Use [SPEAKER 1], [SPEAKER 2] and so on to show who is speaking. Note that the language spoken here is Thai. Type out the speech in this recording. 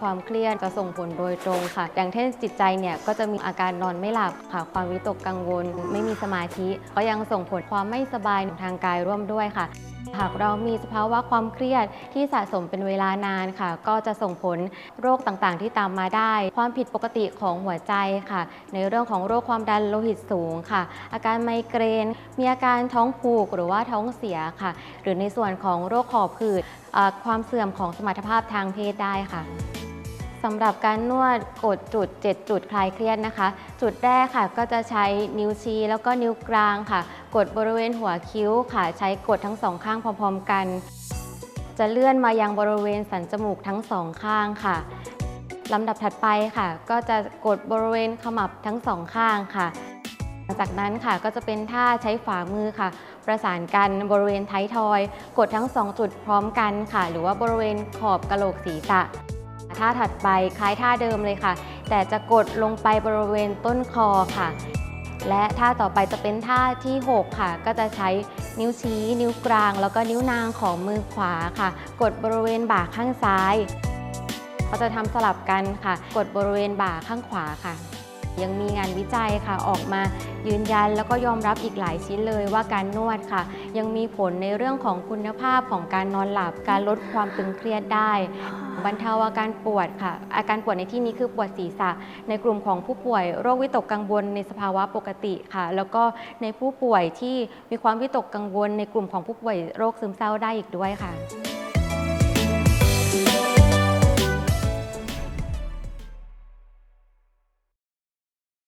[SPEAKER 1] ความเครียดจะส่งผลโดยตรงค่ะ อย่างเช่นจิตใจเนี่ยก็จะมีอาการนอนไม่หลับค่ะ ความวิตกกังวล ไม่มีสมาธิ ก็ยังส่งผลความไม่สบายทางกายร่วมด้วยค่ะ หากเรามีสภาวะความเครียดที่สะสมเป็นเวลานานค่ะ ก็จะส่งผลโรคต่างๆ ที่ตามมาได้ ความผิดปกติของหัวใจค่ะ ในเรื่องของโรคความดันโลหิตสูงค่ะ อาการไมเกรน มีอาการท้องผูกหรือว่าท้องเสียค่ะ หรือในส่วนของโรคหอบหืดอ่าความเสื่อมของสมรรถภาพทางเพศได้ค่ะ สำหรับการนวดกดจุด 7 จุดคลายเครียดนะคะ จุดแรกค่ะก็จะใช้นิ้วชี้แล้วก็นิ้วกลางค่ะ กดบริเวณหัวคิ้วค่ะ ใช้กดทั้งสองข้างพร้อมๆกัน จะเลื่อนมายังบริเวณสันจมูกทั้งสองข้างค่ะลำดับถัดไปค่ะ ก็จะกดบริเวณขมับทั้งสองข้างค่ะ หลังจากนั้นค่ะก็จะเป็นท่าใช้ฝ่ามือค่ะ ประสานกันบริเวณท้ายทอย กดทั้งสองจุดพร้อมกันค่ะ หรือว่าบริเวณขอบกะโหลกศีรษะ ท่าถัดไปคล้ายท่าเดิมเลยค่ะ แต่จะกดลงไปบริเวณต้นคอค่ะ และท่าต่อไปจะเป็นท่าที่ 6 ค่ะ ก็จะใช้นิ้วชี้ นิ้วกลาง แล้วก็นิ้วนางของมือขวาค่ะ กดบริเวณบ่าข้างซ้าย เราจะทำสลับกันค่ะ กดบริเวณบ่าข้างขวาค่ะ ยังมีงานวิจัยค่ะออกมายืนยันแล้วก็ยอมรับอีกหลายชิ้นเลยว่าการนวดค่ะ ยังมีผลในเรื่องของคุณภาพของการนอนหลับ การลดความตึงเครียดได้ บรรเทาอาการปวดค่ะ อาการปวดในที่นี้คือปวดศีรษะ ในกลุ่มของผู้ป่วยโรควิตกกังวลในสภาวะปกติค่ะ แล้วก็ในผู้ป่วยที่มีความวิตกกังวล ในกลุ่มของผู้ป่วยโรคซึมเศร้าได้อีกด้วยค่ะ